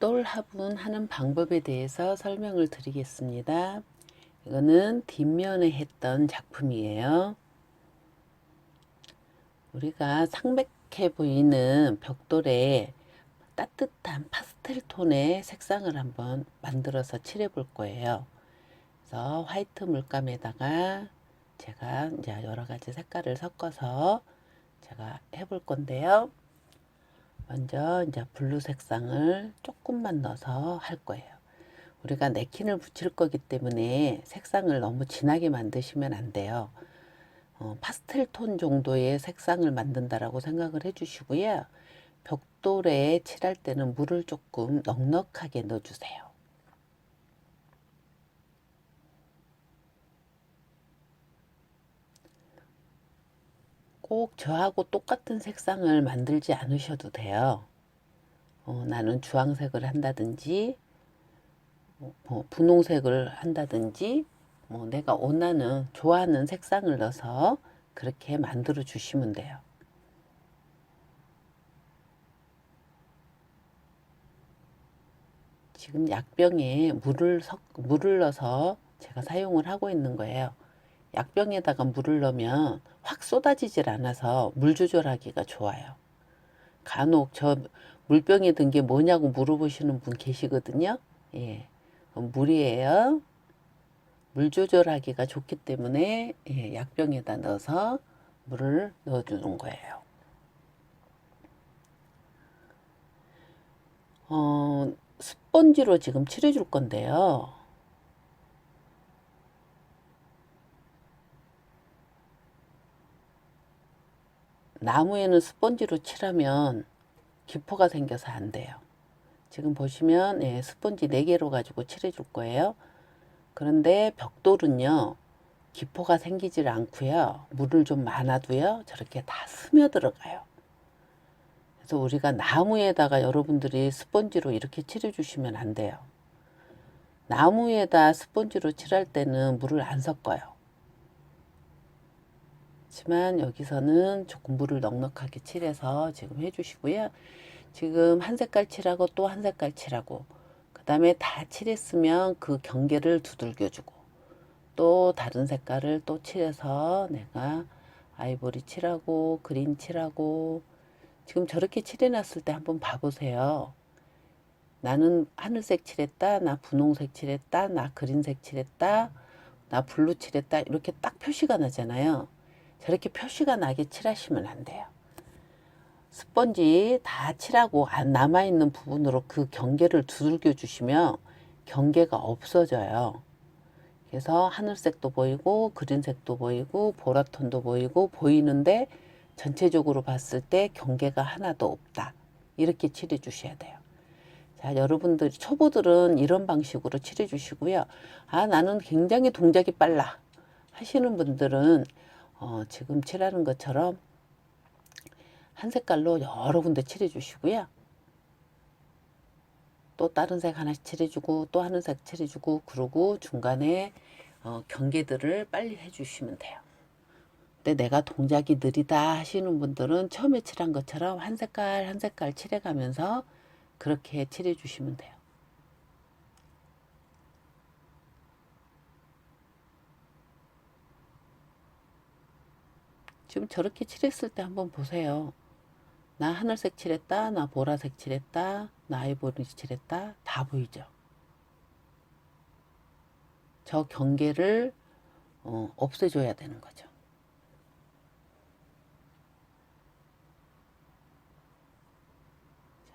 벽돌 화분하는 방법에 대해서 설명을 드리겠습니다. 이거는 뒷면에 했던 작품이에요. 우리가 상백해 보이는 벽돌에 따뜻한 파스텔 톤의 색상을 한번 만들어서 칠해 볼 거예요. 그래서 화이트 물감에다가 제가 이제 여러 가지 색깔을 섞어서 제가 해볼 건데요. 먼저 이제 블루 색상을 조금만 넣어서 할 거예요. 우리가 네킨을 붙일 거기 때문에 색상을 너무 진하게 만드시면 안 돼요. 어, 파스텔 톤 정도의 색상을 만든다라고 생각을 해주시고요. 벽돌에 칠할 때는 물을 조금 넉넉하게 넣어주세요. 꼭 저하고 똑같은 색상을 만들지 않으셔도 돼요. 어, 나는 주황색을 한다든지, 뭐 분홍색을 한다든지, 뭐 내가 원하는, 좋아하는 색상을 넣어서 그렇게 만들어 주시면 돼요. 지금 약병에 물을 섞, 물을 넣어서 제가 사용을 하고 있는 거예요. 약병에다가 물을 넣으면 확 쏟아지질 않아서 물 조절하기가 좋아요. 간혹 저 물병에 든 게 뭐냐고 물어보시는 분 계시거든요. 예. 물이에요. 물 조절하기가 좋기 때문에 예, 약병에다 넣어서 물을 넣어주는 거예요. 어, 스펀지로 지금 칠해줄 건데요. 나무에는 스펀지로 칠하면 기포가 생겨서 안 돼요. 지금 보시면 예, 스펀지 4개로 가지고 칠해 줄 거예요. 그런데 벽돌은요. 기포가 생기질 않고요. 물을 좀 많아도요. 저렇게 다 스며 들어가요. 그래서 우리가 나무에다가 여러분들이 스펀지로 이렇게 칠해 주시면 안 돼요. 나무에다 스펀지로 칠할 때는 물을 안 섞어요. 하지만 여기서는 조금 물을 넉넉하게 칠해서 지금 해주시고요. 지금 한 색깔 칠하고 또 한 색깔 칠하고 그 다음에 다 칠했으면 그 경계를 두들겨주고 또 다른 색깔을 또 칠해서 내가 아이보리 칠하고 그린 칠하고 지금 저렇게 칠해놨을 때 한번 봐보세요. 나는 하늘색 칠했다, 나 분홍색 칠했다, 나 그린색 칠했다, 나 블루 칠했다 이렇게 딱 표시가 나잖아요. 저렇게 표시가 나게 칠하시면 안 돼요. 스펀지 다 칠하고 안 남아있는 부분으로 그 경계를 두들겨 주시면 경계가 없어져요. 그래서 하늘색도 보이고 그린색도 보이고 보라톤도 보이고 보이는데 전체적으로 봤을 때 경계가 하나도 없다. 이렇게 칠해 주셔야 돼요. 자, 여러분들 초보들은 이런 방식으로 칠해 주시고요. 아, 나는 굉장히 동작이 빨라. 하시는 분들은 어, 지금 칠하는 것처럼 한 색깔로 여러 군데 칠해 주시고요. 또 다른 색 하나씩 칠해주고 또 하는 색 칠해주고 그러고 중간에 어, 경계들을 빨리 해주시면 돼요. 근데 내가 동작이 느리다 하시는 분들은 처음에 칠한 것처럼 한 색깔 한 색깔 칠해가면서 그렇게 칠해 주시면 돼요. 지금 저렇게 칠했을 때 한번 보세요. 나 하늘색 칠했다, 나 보라색 칠했다, 나 아이보리 칠했다, 다 보이죠? 저 경계를 어, 없애줘야 되는 거죠.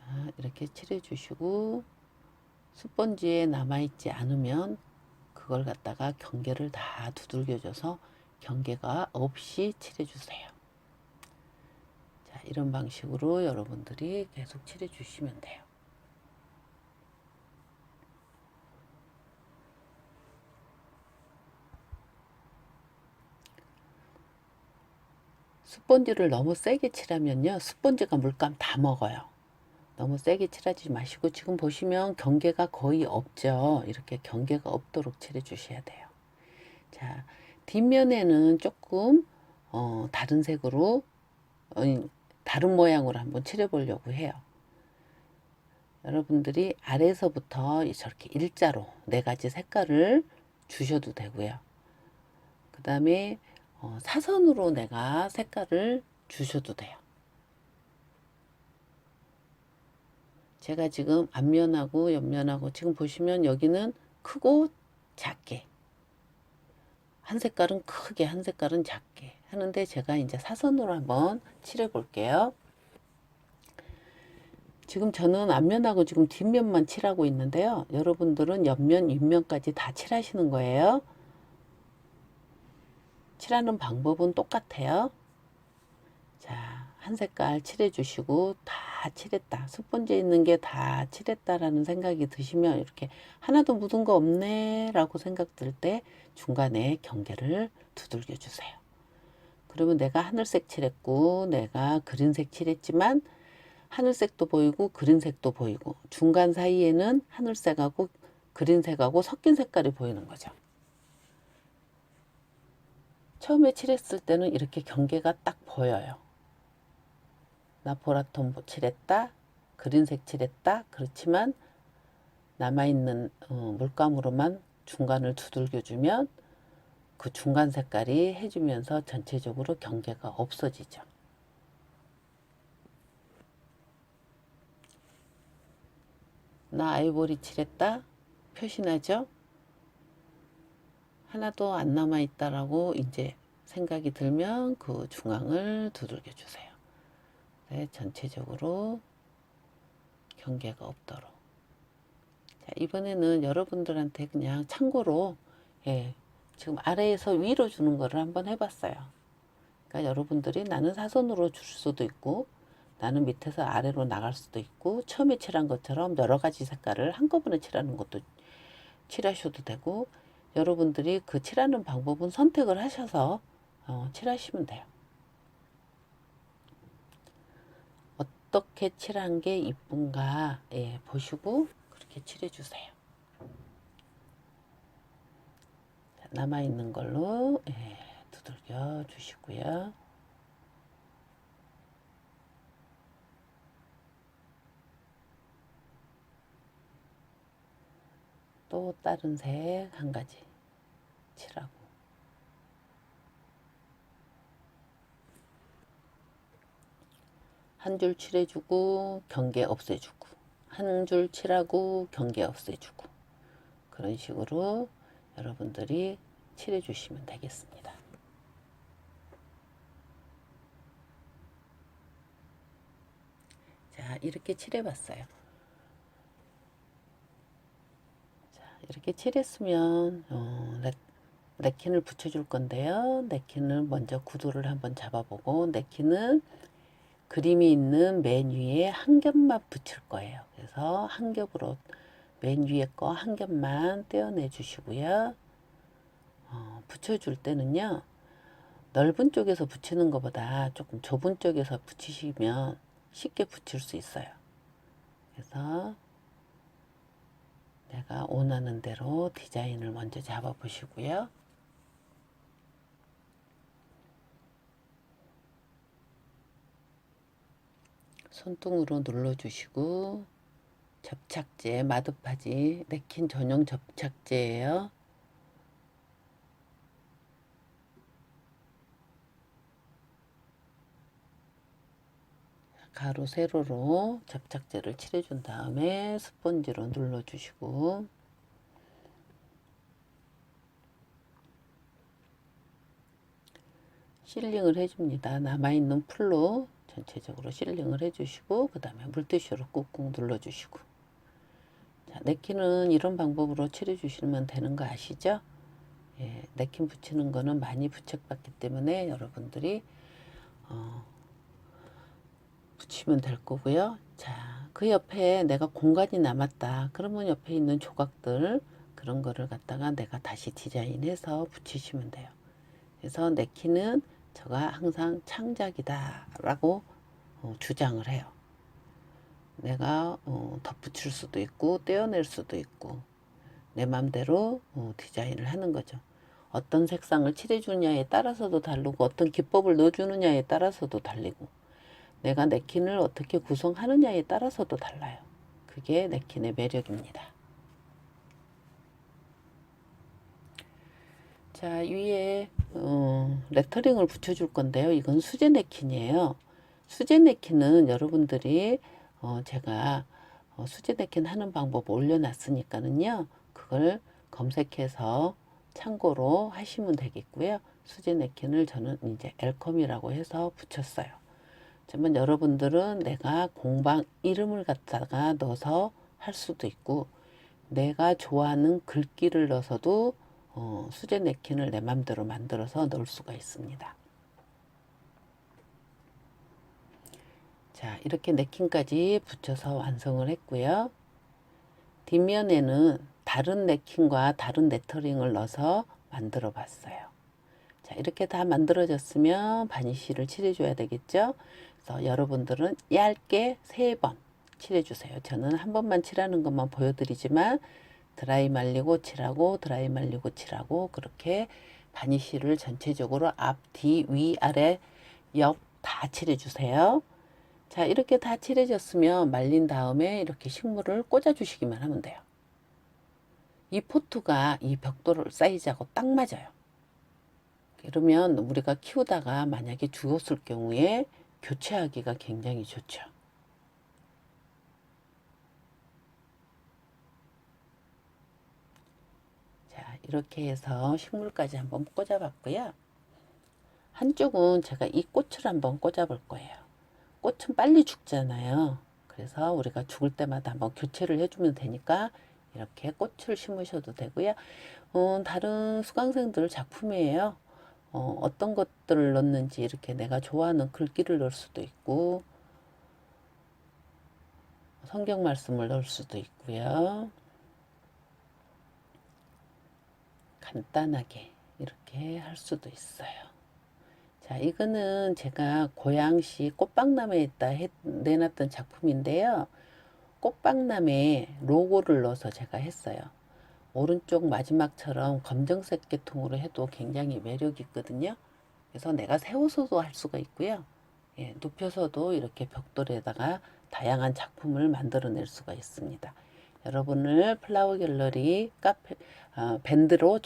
자, 이렇게 칠해 주시고 스펀지에 남아있지 않으면 그걸 갖다가 경계를 다 두들겨줘서 경계가 없이 칠해 주세요. 자, 이런 방식으로 여러분들이 계속 칠해 주시면 돼요. 스펀지를 너무 세게 칠하면요. 스펀지가 물감 다 먹어요. 너무 세게 칠하지 마시고 지금 보시면 경계가 거의 없죠. 이렇게 경계가 없도록 칠해 주셔야 돼요. 자, 뒷면에는 조금 어, 다른 색으로 어, 다른 모양으로 한번 칠해 보려고 해요. 여러분들이 아래에서부터 저렇게 일자로 네 가지 색깔을 주셔도 되고요. 그 다음에 어, 사선으로 내가 색깔을 주셔도 돼요. 제가 지금 앞면하고 옆면하고 지금 보시면 여기는 크고 작게 한 색깔은 크게 한 색깔은 작게 하는데 제가 이제 사선으로 한번 칠해 볼게요. 지금 저는 앞면하고 지금 뒷면만 칠하고 있는데요. 여러분들은 옆면, 윗면까지 다 칠하시는 거예요. 칠하는 방법은 똑같아요. 자, 한 색깔 칠해 주시고 다 칠했다. 스펀지 있는 게 다 칠했다라는 생각이 드시면 이렇게 하나도 묻은 거 없네 라고 생각 들 때 중간에 경계를 두들겨 주세요. 그러면 내가 하늘색 칠했고 내가 그린색 칠했지만 하늘색도 보이고 그린색도 보이고 중간 사이에는 하늘색하고 그린색하고 섞인 색깔이 보이는 거죠. 처음에 칠했을 때는 이렇게 경계가 딱 보여요. 나 보라톤 칠했다, 그린색 칠했다. 그렇지만 남아있는 어, 물감으로만 중간을 두들겨주면 그 중간 색깔이 해주면서 전체적으로 경계가 없어지죠. 나 아이보리 칠했다 표시나죠? 하나도 안 남아 있다라고 이제 생각이 들면 그 중앙을 두들겨 주세요. 네, 전체적으로 경계가 없도록. 자, 이번에는 여러분들한테 그냥 참고로 예, 지금 아래에서 위로 주는 거를 한번 해봤어요. 그러니까 여러분들이 나는 사선으로 줄 수도 있고 나는 밑에서 아래로 나갈 수도 있고 처음에 칠한 것처럼 여러 가지 색깔을 한꺼번에 칠하는 것도 칠하셔도 되고 여러분들이 그 칠하는 방법은 선택을 하셔서 어, 칠하시면 돼요. 어떻게 칠한 게 이쁜가 예, 보시고 그렇게 칠해 주세요. 남아 있는 걸로 예, 두들겨 주시고요. 또 다른 색 한 가지 칠하고 한 줄 칠해주고 경계 없애주고 한 줄 칠하고 경계 없애주고 그런 식으로 여러분들이 칠해 주시면 되겠습니다. 자 이렇게 칠해 봤어요. 이렇게 칠했으면 어, 네, 네킨을 붙여줄 건데요. 네킨을 먼저 구도를 한번 잡아보고 네킨은 그림이 있는 맨 위에 한 겹만 붙일 거예요. 그래서 한 겹으로 맨 위에 거 한 겹만 떼어내 주시고요. 어, 붙여줄 때는요. 넓은 쪽에서 붙이는 것보다 조금 좁은 쪽에서 붙이시면 쉽게 붙일 수 있어요. 그래서 내가 원하는 대로 디자인을 먼저 잡아 보시고요. 손등으로 눌러주시고 접착제 마드파지 네킨 전용 접착제예요. 가로 세로로 접착제를 칠해준 다음에 스펀지로 눌러주시고 실링을 해줍니다. 남아있는 풀로 전체적으로 실링을 해주시고 그 다음에 물티슈로 꾹꾹 눌러주시고 자, 네킨은 이런 방법으로 칠해주시면 되는 거 아시죠? 예, 네킨 붙이는 거는 많이 부착받기 때문에 여러분들이 어, 붙이면 될 거고요. 자, 그 옆에 내가 공간이 남았다. 그러면 옆에 있는 조각들 그런 거를 갖다가 내가 다시 디자인해서 붙이시면 돼요. 그래서 네키는 제가 항상 창작이다 라고 어, 주장을 해요. 내가 어, 덧붙일 수도 있고 떼어낼 수도 있고 내 맘대로 어, 디자인을 하는 거죠. 어떤 색상을 칠해주느냐에 따라서도 다르고 어떤 기법을 넣어주느냐에 따라서도 달리고 내가 네킨을 어떻게 구성하느냐에 따라서도 달라요. 그게 네킨의 매력입니다. 자, 위에 어, 레터링을 붙여줄 건데요. 이건 수제 네킨이에요. 수제 네킨은 여러분들이 어, 제가 어, 수제 네킨 하는 방법 올려놨으니까는요. 그걸 검색해서 참고로 하시면 되겠고요. 수제 네킨을 저는 이제 엘컴이라고 해서 붙였어요. 그러면 여러분들은 내가 공방 이름을 갖다가 넣어서 할 수도 있고 내가 좋아하는 글귀를 넣어서도 어, 수제 네킨을 내 맘대로 만들어서 넣을 수가 있습니다. 자, 이렇게 네킨까지 붙여서 완성을 했고요. 뒷면에는 다른 네킨과 다른 레터링을 넣어서 만들어 봤어요. 자, 이렇게 다 만들어졌으면 바니쉬를 칠해줘야 되겠죠? 그래서 여러분들은 얇게 세번 칠해주세요. 저는 한 번만 칠하는 것만 보여드리지만 드라이 말리고 칠하고 드라이 말리고 칠하고 그렇게 바니쉬를 전체적으로 앞, 뒤, 위, 아래, 옆 다 칠해주세요. 자, 이렇게 다 칠해졌으면 말린 다음에 이렇게 식물을 꽂아주시기만 하면 돼요. 이 포트가 이 벽돌 사이즈하고 딱 맞아요. 그러면 우리가 키우다가 만약에 죽었을 경우에 교체하기가 굉장히 좋죠. 자, 이렇게 해서 식물까지 한번 꽂아봤고요. 한쪽은 제가 이 꽃을 한번 꽂아볼 거예요. 꽃은 빨리 죽잖아요. 그래서 우리가 죽을 때마다 한번 교체를 해주면 되니까 이렇게 꽃을 심으셔도 되고요. 어, 다른 수강생들 작품이에요. 어, 어떤 것들을 넣는지 이렇게 내가 좋아하는 글귀를 넣을 수도 있고 성경 말씀을 넣을 수도 있고요. 간단하게 이렇게 할 수도 있어요. 자, 이거는 제가 고양시 꽃박람회에다 해, 내놨던 작품인데요. 꽃박람회 로고를 넣어서 제가 했어요. 오른쪽 마지막처럼 검정색 계통으로 해도 굉장히 매력 있거든요. 그래서 내가 세워서도 할 수가 있고요. 예, 눕혀서도 이렇게 벽돌에다가 다양한 작품을 만들어낼 수가 있습니다. 여러분을 플라워 갤러리 카페 어, 밴드로